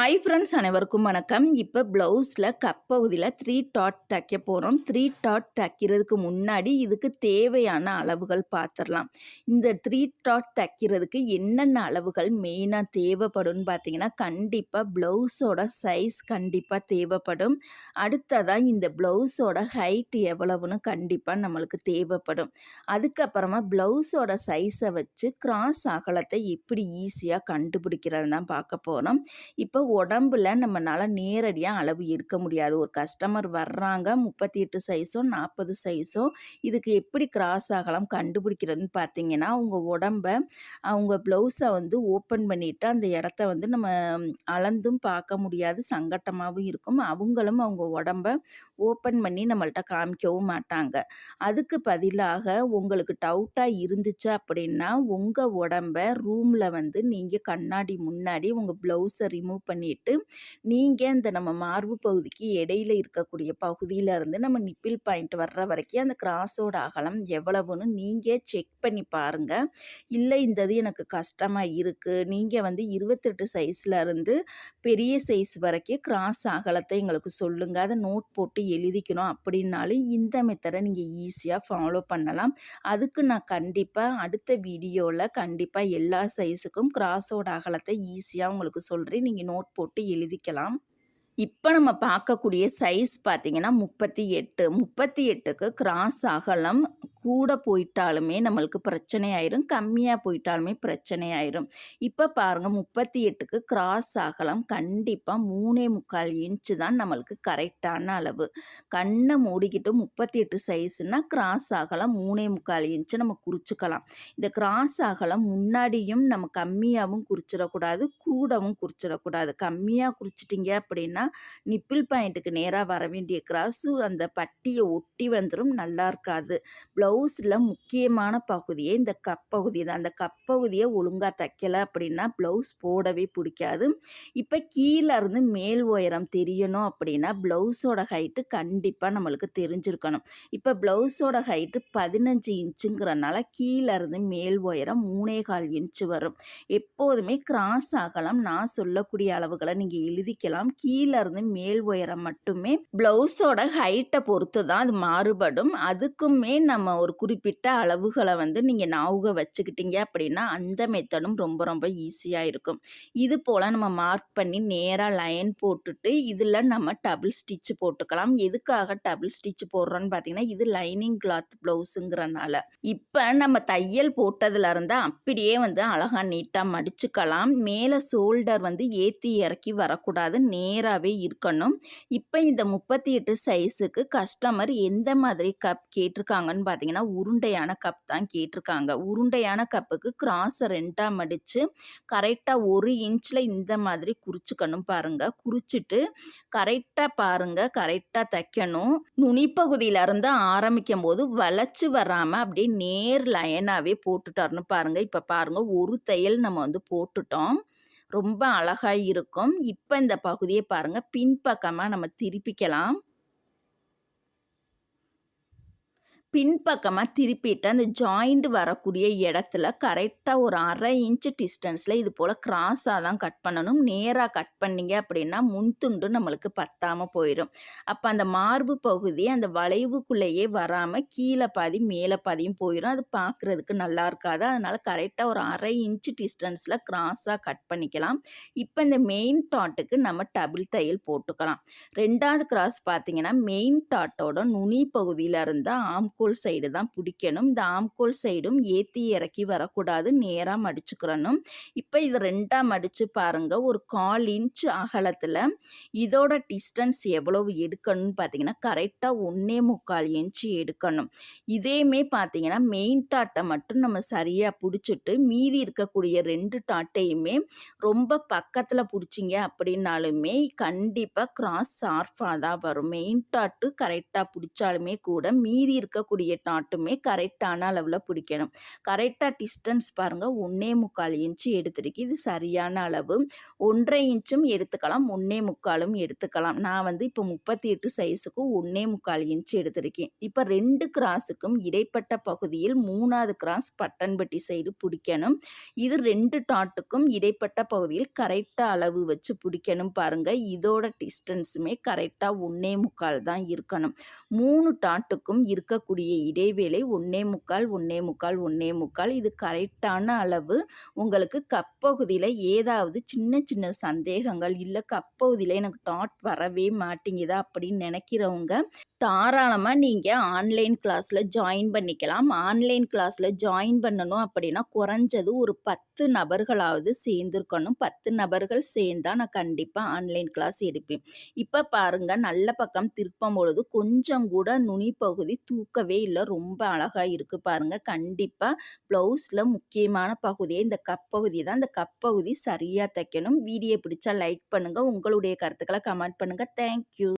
Hi friends அனைவருக்கும் வணக்கம். இப்போ ப்ளவுஸில் கப் பகுதியில் த்ரீ டாட் தைக்க போகிறோம் த்ரீ டாட் தைக்கிறதுக்கு முன்னாடி இதுக்கு தேவையான அளவுகள் பார்த்துடலாம் இந்த த்ரீ டாட் தைக்கிறதுக்கு என்னென்ன அளவுகள் மெயினாக தேவைப்படும்னு பார்த்தீங்கன்னா கண்டிப்பாக ப்ளவுஸோட சைஸ் கண்டிப்பாக தேவைப்படும். அடுத்ததாக இந்த ப்ளவுஸோட ஹைட் எவ்வளவுன்னு கண்டிப்பாக நம்மளுக்கு தேவைப்படும். அதுக்கப்புறமா ப்ளவுஸோட சைஸை வச்சு கிராஸ் அகலத்தை எப்படி ஈஸியாக கண்டுபிடிக்கிறது தான் பார்க்க போகிறோம் இப்போ உடம்புல நம்மனால நேரடியாக அளவு இருக்க முடியாது. ஒரு கஸ்டமர் வர்றாங்க முப்பத்தி எட்டு சைஸும் நாற்பது சைஸும் இதுக்கு எப்படி கிராஸ் ஆகலாம் கண்டுபிடிக்கிறதுன்னு பார்த்தீங்கன்னா அவங்க உடம்ப அவங்க ப்ளவுஸை வந்து ஓப்பன் பண்ணிவிட்டு அந்த இடத்த வந்து நம்ம அளந்தும் பார்க்க முடியாது. சங்கட்டமாகவும் இருக்கும். அவங்களும் அவங்க உடம்ப ஓப்பன் பண்ணி நம்மள்ட்ட காமிக்கவும் மாட்டாங்க. அதுக்கு பதிலாக உங்களுக்கு டவுட்டாக இருந்துச்சு அப்படின்னா உங்கள் உடம்ப ரூமில் வந்து நீங்கள் கண்ணாடி முன்னாடி உங்கள் ப்ளவுஸை ரிமூவ் பண்ணி பண்ணிவிட்டு நீங்கள் இந்த நம்ம மார்பு பகுதிக்கு இடையில இருக்கக்கூடிய பகுதியில இருந்து நம்ம நிப்பிள் பாயிண்ட் வர்ற வரைக்கும் அந்த கிராஸோட அகலம் எவ்வளவுன்னு நீங்கள் செக் பண்ணி பாருங்கள் இல்லை இந்த இது எனக்கு கஷ்டமாக இருக்குது நீங்கள் வந்து இருபத்தெட்டு சைஸில் இருந்து பெரிய சைஸ் வரைக்கும் கிராஸ் அகலத்தை எங்களுக்கு சொல்லுங்கள் அதை நோட் போட்டு எழுதிக்கணும் அப்படின்னாலும் இந்த மெத்தடை நீங்கள் ஈஸியாக ஃபாலோ பண்ணலாம். அதுக்கு நான் கண்டிப்பாக அடுத்த வீடியோவில் கண்டிப்பாக எல்லா சைஸுக்கும் கிராஸோட அகலத்தை ஈஸியாக உங்களுக்கு சொல்கிறேன் நீங்கள் நோட் போட்டு எழுதிக்கலாம். இப்போ நம்ம பார்க்கக்கூடிய சைஸ் பார்த்தீங்கன்னா முப்பத்தி எட்டு. முப்பத்தி எட்டுக்கு கிராஸ் அகலம் கூட போயிட்டாலுமே நம்மளுக்கு பிரச்சனை ஆயிரும் கம்மியாக போயிட்டாலுமே பிரச்சனை ஆயிரும் இப்போ பாருங்கள் முப்பத்தி எட்டுக்கு கிராஸ் அகலம் கண்டிப்பாக மூணே முக்கால் இன்ச்சு தான் நம்மளுக்கு கரெக்டான அளவு. கண்ணை மூடிக்கிட்டு முப்பத்தி எட்டு சைஸ்னால் கிராஸ் அகலம் மூணே முக்கால் இன்ச்சு நம்ம குறிச்சிக்கலாம். இந்த கிராஸ் அகலம் முன்னாடியும் நம்ம கம்மியாகவும் குறிச்சிடக்கூடாது கூடவும் குறிச்சிடக்கூடாது. கம்மியாக குறிச்சிட்டிங்க அப்படின்னா நிப்பிள் பாயிண்ட்டுக்கு நேராக வர வேண்டிய கிராஸு அந்த பட்டியை ஒட்டி வந்துடும் நல்லா இருக்காது. ப்ளவு ப்ளவுஸில் முக்கியமான பகுதியே இந்த கப் பகுதி தான். அந்த கப் பகுதியை ஒழுங்காக தைக்கலை அப்படின்னா ப்ளவுஸ் போடவே பிடிக்காது. இப்போ கீழே இருந்து மேல் உயரம் தெரியணும் அப்படின்னா ப்ளவுஸோட ஹைட்டு கண்டிப்பாக நம்மளுக்கு தெரிஞ்சிருக்கணும். இப்போ ப்ளவுஸோட ஹைட்டு பதினஞ்சு இன்ச்சுங்கிறனால கீழே இருந்து மேல் உயரம் மூணே கால் இன்ச்சு வரும். எப்போதுமே கிராஸ் ஆகலாம். நான் சொல்லக்கூடிய அளவுகளை நீங்கள் எழுதிக்கலாம். கீழே இருந்து மேல் உயரம் மட்டுமே ப்ளவுஸோட ஹைட்டை பொறுத்து தான் அது மாறுபடும். அதுக்குமே நம்ம ஒரு குறிப்பிட்ட அளவுகளை வந்து நீங்கள் ஞாபகம் வச்சுக்கிட்டீங்க அப்படின்னா அந்த மெத்தடும் ரொம்ப ரொம்ப ஈஸியாக இருக்கும். இது போல் நம்ம மார்க் பண்ணி நேராக லைன் போட்டுட்டு இதில் நம்ம டபுள் ஸ்டிச் போட்டுக்கலாம். எதுக்காக டபுள் ஸ்டிச் போடுறோன்னு பார்த்தீங்கன்னா இது லைனிங் கிளாத் ப்ளவுஸுங்கிறனால இப்போ நம்ம தையல் போட்டதுலேருந்து அப்படியே வந்து அழகாக நீட்டாக மடிச்சுக்கலாம். மேலே ஷோல்டர் வந்து ஏற்றி இறக்கி வரக்கூடாது. நேராகவே இருக்கணும். இப்போ இந்த முப்பத்தி எட்டு சைஸுக்கு கஸ்டமர் எந்த மாதிரி கப் கேட்டிருக்காங்கன்னு பார்த்தீங்கன்னா உருண்டையான கப் தான் கேட்டிருக்காங்க. உருண்டையான கப்புக்கு கிராஸை ரெண்டாக மடித்து கரெக்டாக ஒரு இன்ச்சில் இந்த மாதிரி குறிச்சிக்கணும் பாருங்கள் குறிச்சிட்டு கரெக்டாக பாருங்கள் கரெக்டாக தைக்கணும். நுனிப்பகுதியிலேருந்து ஆரம்பிக்கும் போது வளைச்சி வராமல் அப்படியே நேர் லைனாகவே போட்டுட்டாருன்னு பாருங்கள் இப்போ பாருங்கள் ஒரு தையல் நம்ம வந்து போட்டுட்டோம். ரொம்ப அழகாக இருக்கும். இப்போ இந்த பகுதியை பாருங்கள் பின்பக்கமாக நம்ம திருப்பிக்கலாம். பின்பக்கமாக திருப்பிட்டு அந்த ஜாயிண்ட் வரக்கூடிய இடத்துல கரெக்டாக ஒரு அரை இன்ச்சு டிஸ்டன்ஸில் இது போல் கிராஸாக தான் கட் பண்ணணும். நேராக கட் பண்ணிங்க அப்படின்னா முன்துண்டு நம்மளுக்கு பத்தாமல் போயிடும். அப்போ அந்த மார்பு பகுதி அந்த வளைவுக்குள்ளேயே வராமல் கீழே பாதி மேலே பாதியும் போயிடும். அது பார்க்குறதுக்கு நல்லா இருக்காது. அதனால் கரெக்டாக ஒரு அரை இன்ச்சு டிஸ்டன்ஸில் கிராஸாக கட் பண்ணிக்கலாம். இப்போ இந்த மெயின் டாட்டுக்கு நம்ம டபுள் தையல் போட்டுக்கலாம். ரெண்டாவது கிராஸ் பார்த்தீங்கன்னா மெயின் டாட்டோட நுனி பகுதியில் இருந்தால் ஆம் ஆம்கோல் சைடு தான் பிடிக்கணும். இந்த ஆம்கோல் சைடும் ஏற்றி இறக்கி வரக்கூடாது. நேராக மடிச்சுக்கிறணும். இப்போ இது ரெண்டாக மடித்து பாருங்கள் ஒரு கால் இன்ச் அகலத்தில் இதோட டிஸ்டன்ஸ் எவ்வளவு எடுக்கணும்னு பார்த்தீங்கன்னா கரெக்டாக ஒன்றே முக்கால் இன்ச்சு எடுக்கணும். இதேமே பார்த்தீங்கன்னா மெயின் டாட்டை மட்டும் நம்ம சரியாக பிடிச்சிட்டு மீதி இருக்கக்கூடிய ரெண்டு டாட்டையுமே ரொம்ப பக்கத்தில் பிடிச்சிங்க அப்படின்னாலுமே கண்டிப்பாக கிராஸ் ஷார்ஃபாக தான் வரும். மெயின் டாட்டு கரெக்டாக பிடிச்சாலுமே கூட மீதி இருக்க இருக்கக்கூடிய டாட்டுமே கரெக்டான அளவில் பிடிக்கணும். கரெக்டாக டிஸ்டன்ஸ் பாருங்கள் ஒன்றே முக்கால் இன்ச்சு எடுத்துருக்கு. இது சரியான அளவு. ஒன்றரை இன்ச்சும் எடுத்துக்கலாம். ஒன்றே முக்காலும் எடுத்துக்கலாம். நான் வந்து இப்போ முப்பத்தி எட்டு சைஸுக்கு ஒன்றே முக்கால் இன்ச்சு எடுத்திருக்கேன். இப்போ ரெண்டு கிராஸுக்கும் இடைப்பட்ட பகுதியில் மூணாவது கிராஸ் பட்டன்பட்டி சைடு பிடிக்கணும். இது ரெண்டு டாட்டுக்கும் இடைப்பட்ட பகுதியில் கரெக்டாக அளவு வச்சு பிடிக்கணும் பாருங்கள் இதோட டிஸ்டன்ஸுமே கரெக்டாக ஒன்றே முக்கால் தான் இருக்கணும். மூணு டாட்டுக்கும் இருக்கக்கூடிய இடைவேளை ஒன்றே முக்கால் ஒன்றே முக்கால் ஒன்றே முக்கால் இது கரெக்டான அளவு உங்களுக்கு கப்பகுதியில் ஏதாவது சின்ன சின்ன சந்தேகங்கள் இல்லை கப்பகுதியில் எனக்கு டாட் வரவே மாட்டேங்குதா அப்படின்னு நினைக்கிறவங்க தாராளமாக நீங்கள் ஆன்லைன் கிளாஸில் ஜாயின் பண்ணிக்கலாம். ஆன்லைன் கிளாஸில் ஜாயின் பண்ணணும் அப்படின்னா குறைஞ்சது ஒரு பத்து நபர்களாவது சேர்ந்துருக்கணும். பத்து நபர்கள் சேர்ந்தால் நான் கண்டிப்பாக ஆன்லைன் கிளாஸ் எடுப்பேன். இப்போ பாருங்கள் நல்ல பக்கம் திருப்பும் பொழுது கொஞ்சம் கூட நுனி பகுதி தூக்கவே இல்லை. ரொம்ப அழகாக இருக்குது பாருங்கள் கண்டிப்பாக ப்ளவுஸில் முக்கியமான பகுதியே இந்த கப்பகுதி தான். இந்த கப்பகுதி சரியாக தைக்கணும். வீடியோ பிடிச்சா லைக் பண்ணுங்கள் உங்களுடைய கருத்துக்களை கமெண்ட் பண்ணுங்கள் தேங்க்யூ.